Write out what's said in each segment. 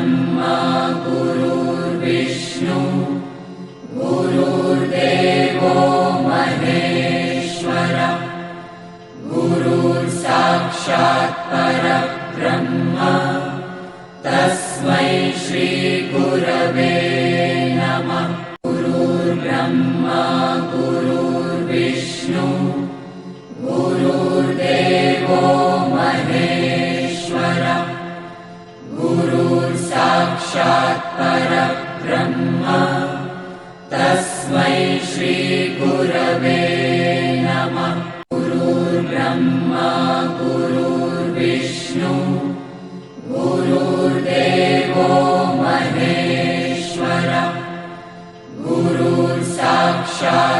ब्रह्मा गुरुर्विष्णु गुरुर्देवो गुरुर्ब्रह्मा गुरुर्विष्णु गुरुर्देवो महेश्वर गुरुर्साक्षात्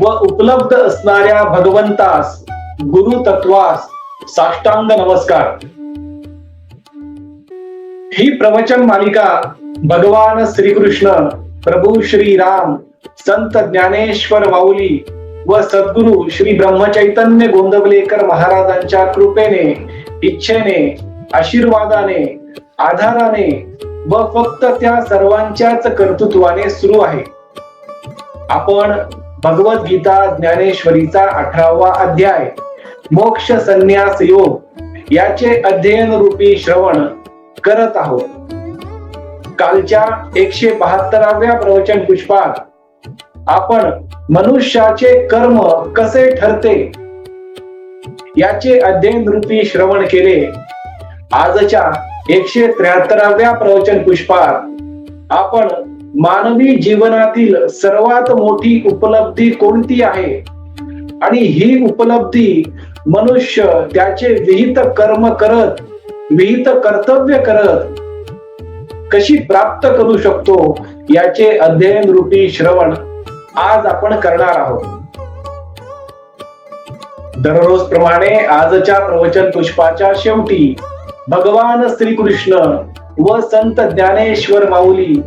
व उपलब्ध असणाऱ्या भगवंतास गुरु तत्वास साष्टांग नमस्कार. ही प्रवचन मालिका भगवान श्रीकृष्ण प्रभू श्री राम संत ज्ञानेश्वर माऊली व सद्गुरु श्री ब्रह्मचैतन्य गोंदवलेकर महाराजांच्या कृपेने इच्छेने आशीर्वादाने आधाराने व फक्त त्या सर्वांच्याच कर्तृत्वाने सुरू आहे. आपण भगवद्गीता ज्ञानेश्वरीचा अठरावा अध्याय. मोक्ष संन्यास योग. याचे अध्ययन रूपी श्रवण करत आहोत. कालच्या एकशे बहात्तराव्या प्रवचन पुष्पात आपण मनुष्याचे कर्म कसे ठरते? याचे अध्ययन रूपी श्रवण केले. आजच्या एकशे त्र्याहत्तराव्या प्रवचन पुष्पात आपण मानवी जीवनातील सर्वात मोठी उपलब्धी कोणती आहे? आणि ही उपलब्धी मनुष्य त्याचे विहित कर्म करत विहित कर्तव्य करत कशी प्राप्त करू शकतो याचे अध्ययन रूपी श्रवण आज आपण करणार आहोत. दररोज प्रमाणे आजच्या प्रवचन पुष्पाच्या शेवटी भगवान श्रीकृष्ण व संत ज्ञानेश्वर माऊली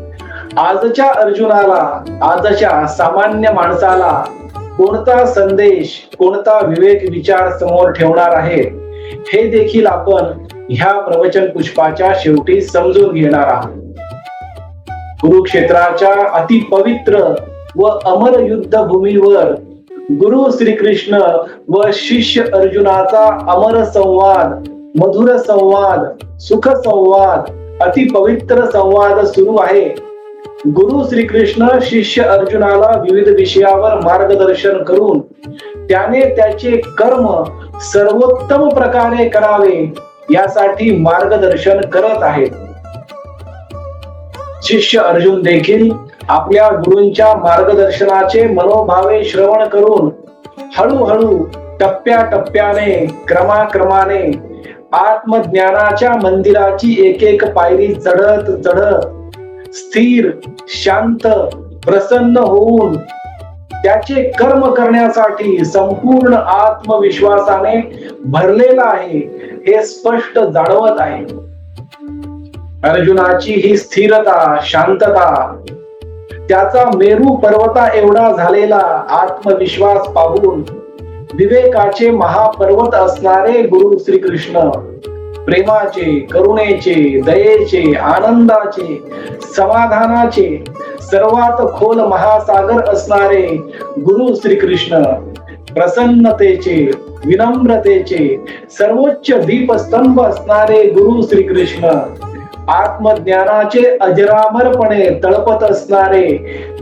आजच्या अर्जुनाला आजच्या सामान्य माणसाला कोणता संदेश कोणता विवेक विचार समोर ठेवणार आहे हे देखील आपण ह्या प्रवचन पुष्पाच्या शेवटी समजून घेणार आहोत. कुरुक्षेत्राच्या अतिपवित्र व अमर युद्ध भूमीवर गुरु श्रीकृष्ण व शिष्य अर्जुनाचा अमर संवाद मधुर संवाद सुख संवाद अतिपवित्र संवाद सुरू आहे. गुरु श्रीकृष्ण शिष्य अर्जुनाला विविध विषयावर मार्गदर्शन करून त्याने त्याचे कर्म सर्वोत्तम प्रकारे करावे यासाठी मार्गदर्शन करत आहेत. शिष्य अर्जुन देखील आपल्या गुरूंच्या मार्गदर्शनाचे मनोभावे श्रवण करून हळूहळू टप्प्या टप्प्याने क्रमाक्रमाने आत्मज्ञानाच्या मंदिराची एक एक पायरी चढत चढत स्थिर शांत प्रसन्न होऊन त्याचे कर्म करण्यासाठी संपूर्ण आत्मविश्वासाने भरलेला आहे हे स्पष्ट जाणवत आहे. अर्जुनाची ही स्थिरता शांतता त्याचा मेरू पर्वता एवढा झालेला आत्मविश्वास पाहून विवेकाचे महापर्वत असणारे गुरु श्रीकृष्ण प्रेमाचे करुणेचे दयेचे आनंदाचे समाधानाचे सर्वात खोल महासागर असणारे गुरु श्रीकृष्ण प्रसन्नतेचे विनम्रतेचे सर्वोच्च दीपस्तंभ असणारे गुरु श्रीकृष्ण आत्मज्ञानाचे अजरामरपणे तळपत असणारे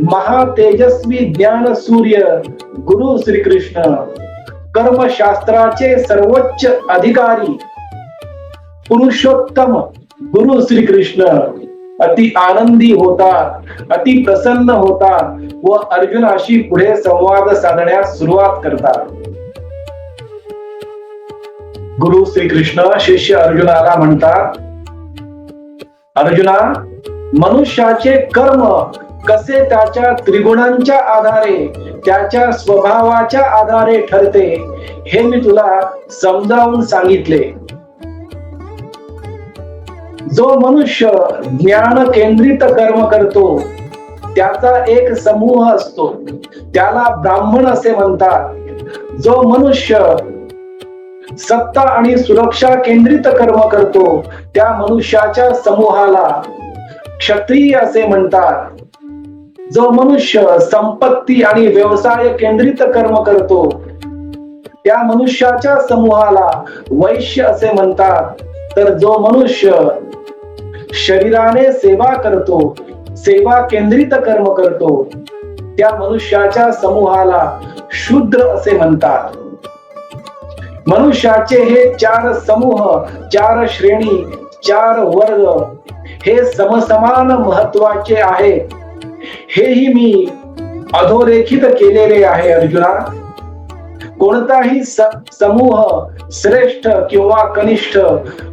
महातेजस्वी ज्ञान सूर्य गुरु श्रीकृष्ण कर्मशास्त्राचे सर्वोच्च अधिकारी पुरुषोत्तम गुरु श्रीकृष्ण. अति आनंदी होतात अति प्रसन्न होतात व अर्जुनाशी पुढे संवाद साधण्यास सुरुवात करतात. गुरु श्रीकृष्ण शिष्य अर्जुनाला म्हणतात अर्जुना मनुष्याचे कर्म कसे त्याच्या त्रिगुणांच्या आधारे त्याच्या स्वभावाच्या आधारे ठरते हे मी तुला समजावून सांगितले. जो मनुष्य ज्ञान केंद्रित कर्म करतो त्याचा एक समूह असतो. त्याला ब्राह्मण असे म्हणतात. जो मनुष्य सत्ता आणि सुरक्षा केंद्रित कर्म करतो त्या मनुष्याच्या समूहाला क्षत्रिय असे म्हणतात. जो मनुष्य संपत्ती आणि व्यवसाय केंद्रित कर्म करतो त्या मनुष्याच्या समूहाला वैश्य असे म्हणतात. तर जो मनुष्य शरीराने सेवा करतो सेवा केंद्रित कर्म करतो त्या मनुष्याच्या समूहाला शूद्र असे म्हणतात. मनुष्याचे हे चार समूह चार श्रेणी चार वर्ग हे समसमान महत्त्वाचे आहे हेही मी अधोरेखित केलेले आहे अर्जुना. कोणताही समूह श्रेष्ठ किंवा कनिष्ठ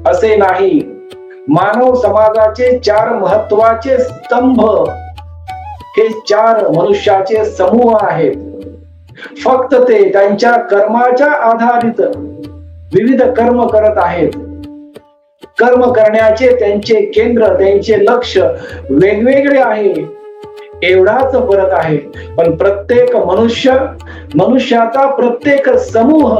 असे नाही. मानव समाजाचे चार महत्त्वाचे स्तंभ हे चार मनुष्याचे समूह आहेत. फक्त ते त्यांच्या कर्माच्या आधारित विविध कर्म करत आहेत. कर्म करण्याचे त्यांचे केंद्र त्यांचे लक्ष वेगवेगळे आहे. एवढाच फरक आहे. पण प्रत्येक मनुष्य मनुष्याचा प्रत्येक समूह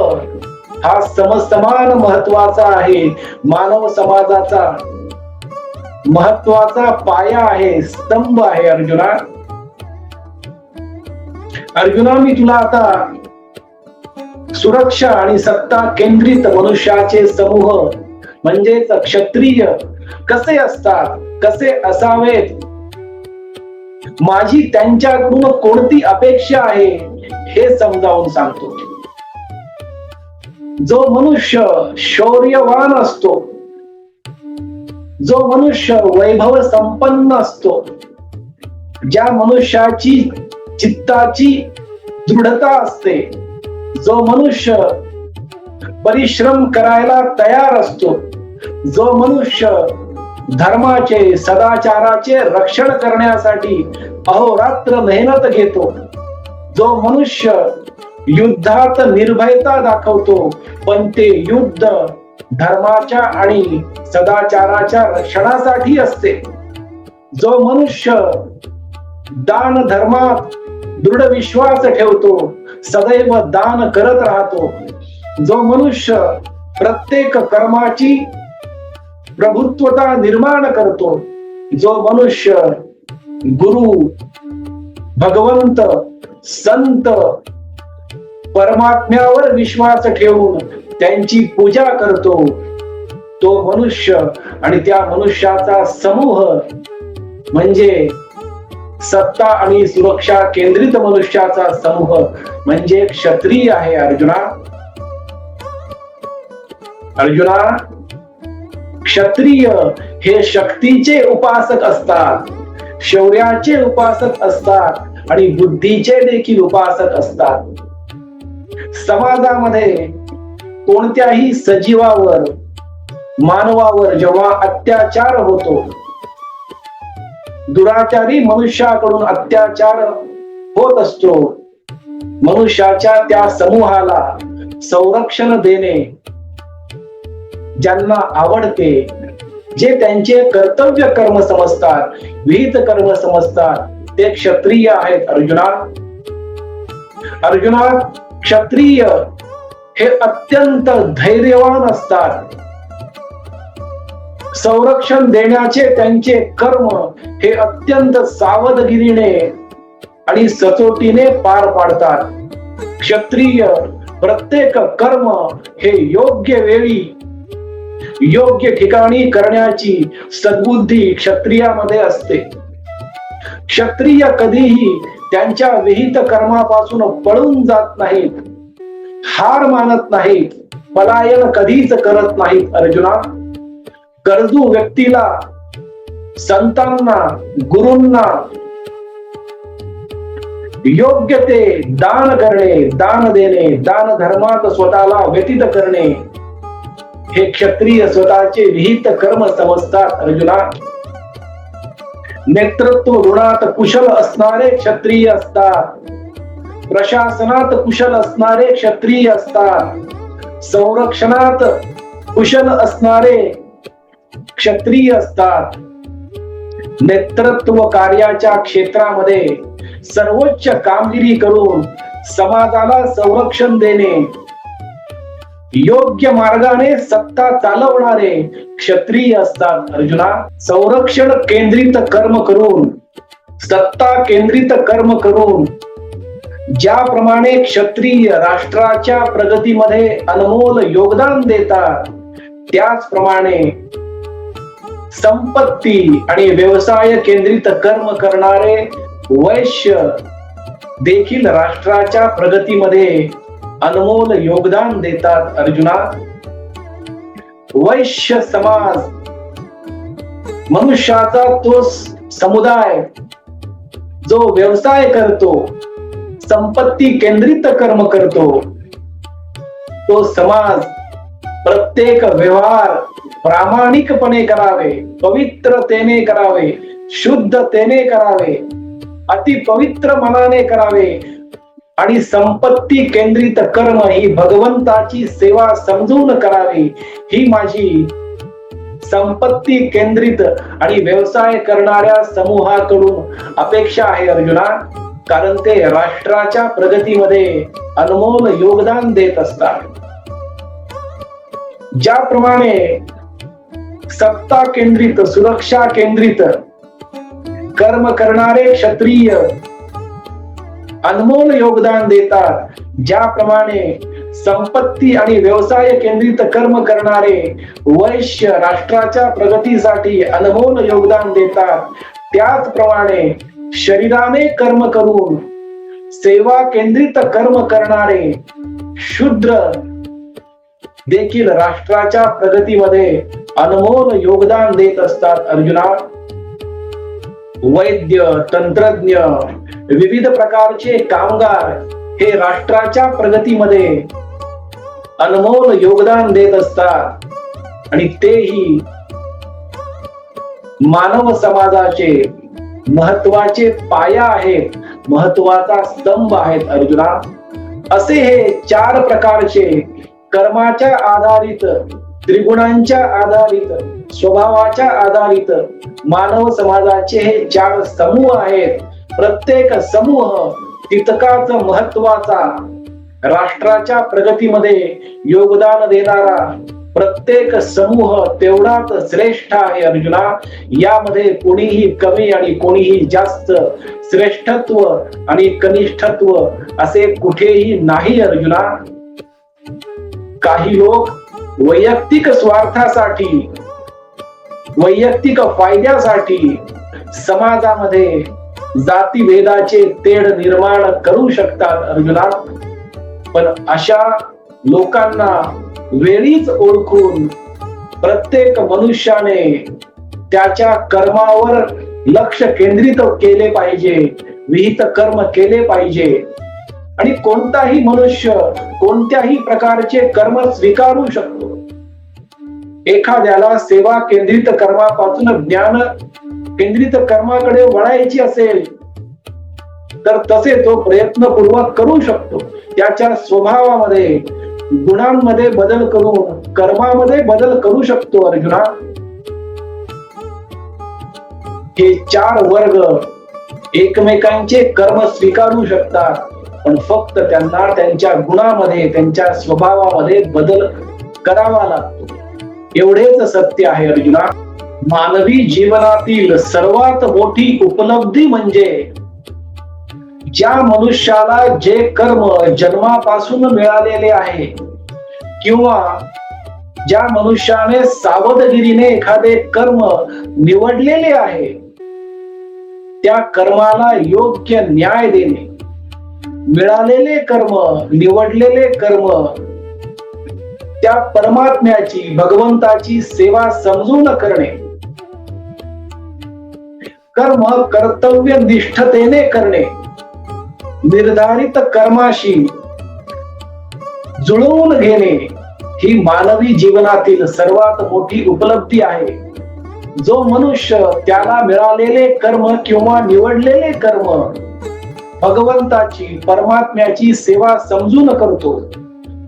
हा समसमान महत्त्वाचा आहे. मानव समाजाचा महत्त्वाचा पाया आहे स्तंभ आहे अर्जुना. अर्जुना मी तुला आता सुरक्षा आणि सत्ता केंद्रित मनुष्याचे समूह म्हणजेच क्षत्रिय कसे असतात कसे असावेत? माझी त्यांच्याकडून कोणती अपेक्षा आहे हे समजावून सांगतो. जो मनुष्य शौर्यवान असतो जो मनुष्य वैभव संपन्न असतो ज्या मनुष्याची चित्ताची दृढता असते जो मनुष्य परिश्रम करायला तयार असतो जो मनुष्य धर्माचे सदाचाराचे रक्षण करण्यासाठी अहोरात्र मेहनत घेतो. जो मनुष्य युद्धात निर्भयता दाखवतो पण ते युद्ध धर्माच्या आणि सदाचाराच्या रक्षणासाठी असते. जो मनुष्य दान धर्मात दृढ विश्वास ठेवतो सदैव दान करत राहतो जो मनुष्य प्रत्येक कर्माची प्रभुत्वता निर्माण करतो. जो मनुष्य गुरु भगवंत संत परमात्म्यावर विश्वास ठेवून त्यांची पूजा करतो तो मनुष्य आणि त्या मनुष्याचा समूह म्हणजे सत्ता आणि सुरक्षा केंद्रित मनुष्याचा समूह म्हणजे क्षत्रिय आहे अर्जुना. अर्जुना क्षत्रिय हे शक्तीचे उपासक असतात. शौर्याचे उपासक असतात आणि बुद्धीचे देखील उपासक असतात. समाजामध्ये कोणत्याही सजीवावर मानवावर जेव्हा अत्याचार होतो दुराचारी मनुष्याकडून अत्याचार होत असतो. मनुष्याच्या त्या समूहाला संरक्षण देणे ज्यांना आवडते जे त्यांचे कर्तव्य कर्म समजतात विहित कर्म समजतात ते क्षत्रिय आहेत अर्जुना. अर्जुना क्षत्रिय हे अत्यंत धैर्यवान असतात. संरक्षण देण्याचे त्यांचे कर्म हे अत्यंत सावधगिरीने आणि सचोटीने पार पाडतात. क्षत्रिय प्रत्येक कर्म हे योग्य वेळी योग्य ठिकाणी करण्याची सद्बुद्धी क्षत्रियामध्ये असते. क्षत्रिय कधीही त्यांच्या विहित कर्मापासून पळून जात नाहीत. हार मानत नाहीत. पलायन कधीच करत नाहीत अर्जुना. गरजू व्यक्तीला संतांना गुरूंना योग्य ते दान करणे दान देणे दान धर्मात स्वतःला व्यतीत करणे हे क्षत्रिय स्वतःचे विहित कर्म समजतात अर्जुना. नेतृत्व ऋणात कुशल असणारे क्षत्रिय असतात. प्रशासनात कुशल असणारे क्षत्रिय असतात. संरक्षणात कुशल असणारे क्षत्रिय असतात. नेतृत्व कार्याच्या क्षेत्रामध्ये सर्वोच्च कामगिरी करून समाजाला संरक्षण देणे योग्य मार्गाने सत्ता चालवणारे क्षत्रिय असतात अर्जुना. संरक्षण केंद्रित कर्म करून सत्ता केंद्रित कर्म करून ज्याप्रमाणे क्षत्रिय राष्ट्राच्या प्रगतीमध्ये अनमोल योगदान देतात त्याचप्रमाणे संपत्ती आणि व्यवसाय केंद्रित कर्म करणारे वैश्य देखील राष्ट्राच्या प्रगतीमध्ये अनमोल योगदान देतात अर्जुना. वैश्य समाज. मनुष्याचा तो समुदाय जो व्यवसाय करतो संपत्ती केंद्रित कर्म करतो तो समाज प्रत्येक व्यवहार प्रामाणिकपणे करावे पवित्रतेने करावे शुद्धतेने करावे अति पवित्र मनाने करावे आणि संपत्ती केंद्रित कर्म ही भगवंताची सेवा समजून करावी. ही माझी संपत्ती केंद्रित आणि व्यवसाय करणाऱ्या समूहाकडून अपेक्षा आहे अर्जुना. कारण ते राष्ट्राच्या प्रगतीमध्ये अनमोल योगदान देत असतात. ज्याप्रमाणे सत्ता केंद्रित सुरक्षा केंद्रित कर्म करणारे क्षत्रिय अनमोल योगदान देतात. ज्याप्रमाणे संपत्ती आणि व्यवसाय केंद्रित कर्म करणारे वैश्य राष्ट्राच्या प्रगतीसाठी अनमोल योगदान देतात. त्याचप्रमाणे शरीराने कर्म करून सेवा केंद्रित कर्म करणारे शूद्र देखील राष्ट्राच्या प्रगतीमध्ये अनमोल योगदान देत असतात. अर्जुना वैद्य तंत्रज्ञ विविध प्रकारचे कामगार हे राष्ट्राच्या प्रगतीमध्ये अनमोल योगदान देत असतात. आणि तेही मानव समाजाचे महत्त्वाचे पाया आहेत महत्त्वाचा स्तंभ आहेत अर्जुना. असे हे चार प्रकारचे कर्माच्या आधारित त्रिगुणांच्या आधारित स्वभावाच्या आधारित मानव समाजाचे हे चार समूह आहेत. प्रत्येक समूह तितकाच महत्त्वाचा. राष्ट्राच्या प्रगतीमध्ये योगदान देणारा प्रत्येक समूह तेवढाच श्रेष्ठ आहे अर्जुना. यामध्ये कोणीही कमी आणि कोणीही जास्त श्रेष्ठत्व आणि कनिष्ठत्व असे कुठेही नाही अर्जुना. काही लोक वैयक्तिक स्वार्थासाठी वैयक्तिक फायद्यासाठी समाजामध्ये जातीभेदाचे तेढ निर्माण करू शकतात अर्जुना पण अशा लोकांना वेळीच ओळखून प्रत्येक मनुष्याने त्याच्या कर्मावर लक्ष केंद्रित केले पाहिजे विहित कर्म केले पाहिजे. आणि कोणताही मनुष्य कोणत्याही प्रकारचे कर्म स्वीकारू शकतो. एखाद्याला सेवा केंद्रित कर्मापासून ज्ञान केंद्रित कर्माकडे वळायची असेल तर तसे तो प्रयत्नपूर्वक करू शकतो. त्याच्या स्वभावामध्ये गुणांमध्ये बदल करून कर्मामध्ये बदल करू शकतो अर्जुना. हे चार वर्ग एकमेकांचे कर्म स्वीकारू शकतात पण फक्त त्यांना त्यांच्या गुणामध्ये त्यांच्या स्वभावामध्ये बदल करावा लागतो. एवढेच सत्य आहे अर्जुना. मानवी जीवनातील सर्वात मोठी उपलब्धी म्हणजे ज्या मनुष्याला जे कर्म जन्मापासून मिळालेले आहे किंवा ज्या मनुष्याने सावधगिरीने एखादे कर्म निवडलेले आहे त्या कर्माला योग्य न्याय देणे. मिळालेले कर्म निवडलेले कर्म त्या परमात्म्याची भगवंताची सेवा समजून करणे. कर्म कर्तव्य निष्ठतेने करणे. निर्धारित कर्माशी जुळवून घेणे ही मानवी जीवनातील सर्वात मोठी उपलब्धी आहे. जो मनुष्य त्याला मिळालेले कर्म किंवा निवडलेले कर्म भगवंताची परमात्म्याची सेवा समजून करतो.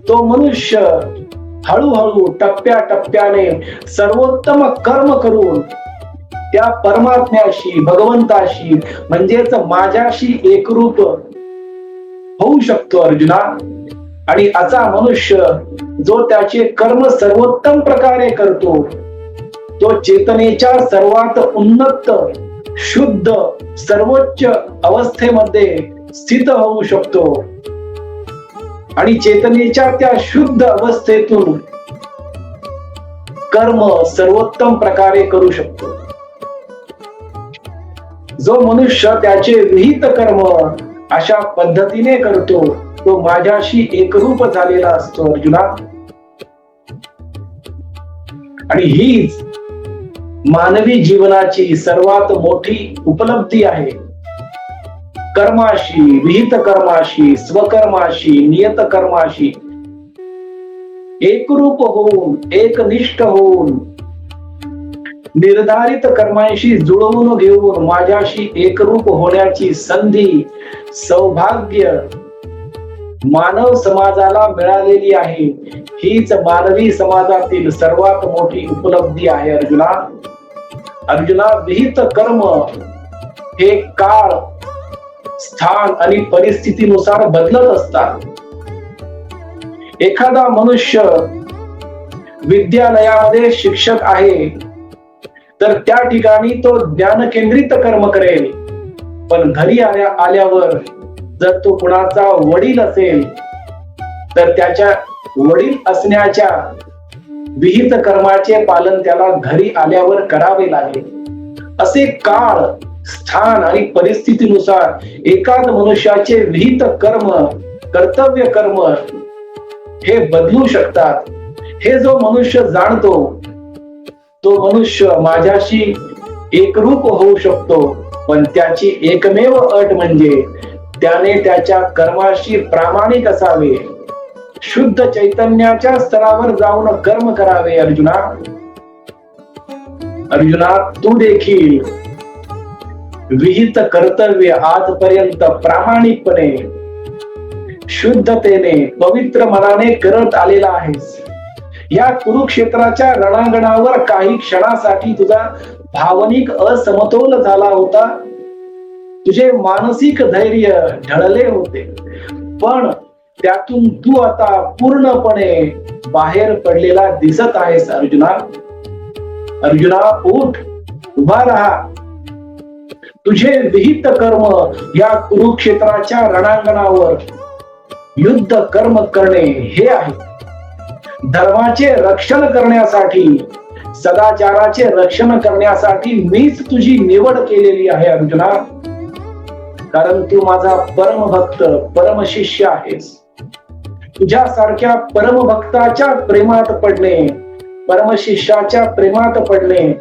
तो मनुष्य हळूहळू टप्प्या टप्प्याने सर्वोत्तम कर्म करून त्या परमात्म्याशी भगवंताशी म्हणजेच माझ्याशी एकरूप होऊ शकतो अर्जुना. आणि असा मनुष्य जो त्याचे कर्म सर्वोत्तम प्रकारे करतो तो चेतनेच्या सर्वात उन्नत शुद्ध सर्वोच्च अवस्थेमध्ये स्थित होऊ शकतो. आणि चेतनेच्या त्या शुद्ध अवस्थेतून कर्म सर्वोत्तम प्रकारे करू शकतो. जो मनुष्य त्याचे विहित कर्म अशा पद्धतीने करतो तो माझ्याशी एकरूप झालेला असतो अर्जुना. आणि हीच मानवी जीवनाची सर्वात मोठी उपलब्धी आहे. कर्माशी विहित कर्माशी स्वकर्माशी नियत कर्माशी एकरूप होऊन एकनिष्ठ होऊन निर्धारित कर्मांशी जुळवून घेऊन माझ्याशी एकरूप होण्याची संधी सौभाग्य मानव समाजाला मिळालेली आहे. हीच मानवी समाजातील सर्वात मोठी उपलब्धी आहे अर्जुना. अर्जुना विहित कर्म हे काळ स्थान आणि परिस्थितीनुसार बदलत असतात. एखादा मनुष्य विद्यालयामध्ये शिक्षक आहे तर त्या ठिकाणी तो ज्ञान केंद्रित कर्म करेल. पण घरी आल्या आल्यावर जर तो कुणाचा वडील असेल तर त्याच्या वडील असण्याच्या विहित कर्माचे पालन त्याला घरी आल्यावर करावे लागेल. असे काळ स्थान आणि परिस्थितीनुसार एकाच मनुष्याचे विहित कर्म कर्तव्य कर्म हे बदलू शकतात. हे जो मनुष्य जाणतो तो मनुष्य माझ्याशी एकरूप होऊ शकतो पण त्याची एकमेव अट म्हणजे त्याने त्याच्या कर्माशी प्रामाणिक असावे. शुद्ध चैतन्याच्या स्तरावर जाऊन कर्म करावे अर्जुना. अर्जुना तू देखील विहित कर्तव्य आजपर्यंत प्रामाणिकपणे शुद्धतेने पवित्र मनाने करत आलेला आहेस. या कुरुक्षेत्राच्या रणांगणावर काही क्षणासाठी तुझा भावनिक असमतोल झाला होता. तुझे मानसिक धैर्य ढळले होते. पण त्यातून तू आता पूर्णपणे बाहेर पडलेला दिसत आहेस अर्जुना. अर्जुना उठ. उभा राहा. तुझे विहित कर्म या कुरुक्षेत्राच्या रणांगणावर युद्ध कर्म करणे हे आहे. धर्माचे रक्षण करण्यासाठी सदाचाराचे रक्षण करण्यासाठी मीच तुझी निवड केलेली आहे अर्जुना. कारण तू माझा परमभक्त परमशिष्य आहेस. तुझ्यासारख्या परमभक्ताच्या प्रेमात पडणे परमशिष्याच्या प्रेमात पडणे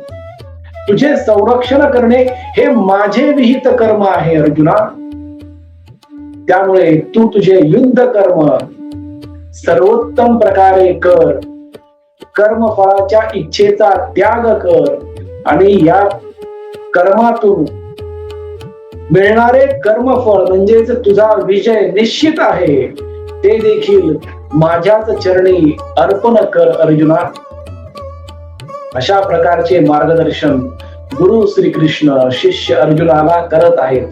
तुझे संरक्षण करणे हे माझे विहित कर्म आहे अर्जुना. त्यामुळे तू तुझे युद्ध कर्म सर्वोत्तम प्रकारे कर कर्मफळाच्या इच्छेचा त्याग कर आणि या कर्मातून मिळणारे कर्मफळ म्हणजेच तुझा विजय निश्चित आहे ते देखील माझ्याच चरणी अर्पण कर अर्जुना. अशा प्रकारचे मार्गदर्शन गुरु श्रीकृष्ण शिष्य अर्जुनाला करत आहेत.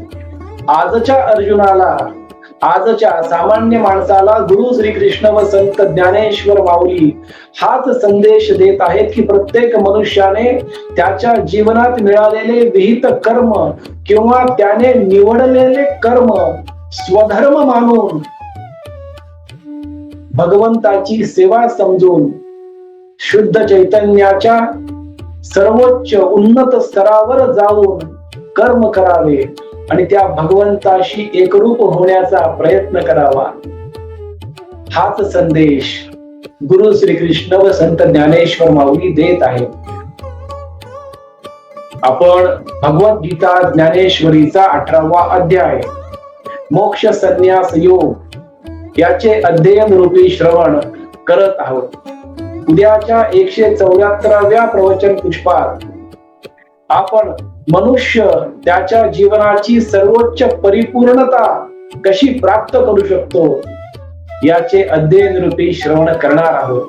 आजच्या अर्जुनाला आजच्या सामान्य माणसाला गुरु श्रीकृष्ण व संत ज्ञानेश्वर माऊली हाच संदेश देत आहेत की प्रत्येक मनुष्याने त्याच्या जीवनात मिळालेले विहित कर्म किंवा त्याने निवडलेले कर्म स्वधर्म मानून भगवंताची सेवा समजून शुद्ध चैतन्याच्या सर्वोच्च उन्नत स्तरावर जाऊन कर्म करावे. आणि त्या भगवंताशी एकरूप होण्याचा प्रयत्न करावा. हाच संदेश गुरु श्री कृष्ण व संत ज्ञानेश्वर माऊली देत आहे आपण भगवद्गीता ज्ञानेश्वरीचा अठरावा अध्याय मोक्ष संन्यास योग याचे अध्ययन रूपी श्रवण करत आहोत. उद्याच्या एकशे चौऱ्याहत्तराव्या प्रवचन पुष्पात आपण मनुष्य त्याच्या जीवनाची सर्वोच्च परिपूर्णता कशी प्राप्त करू शकतो? याचे अध्ययन रूपी श्रवण करणार आहोत.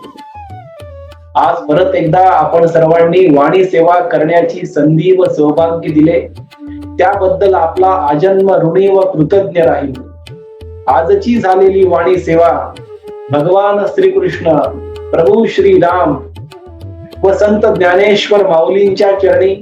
आज परत एकदा आपण सर्वांनी वाणी सेवा करण्याची संधी व सौभाग्य दिले. त्याबद्दल आपला आजन्म ऋणी व कृतज्ञ राहील. आजची झालेली वाणी सेवा भगवान श्रीकृष्ण प्रभू श्री राम व संत ज्ञानेश्वर माऊलींच्या चरणी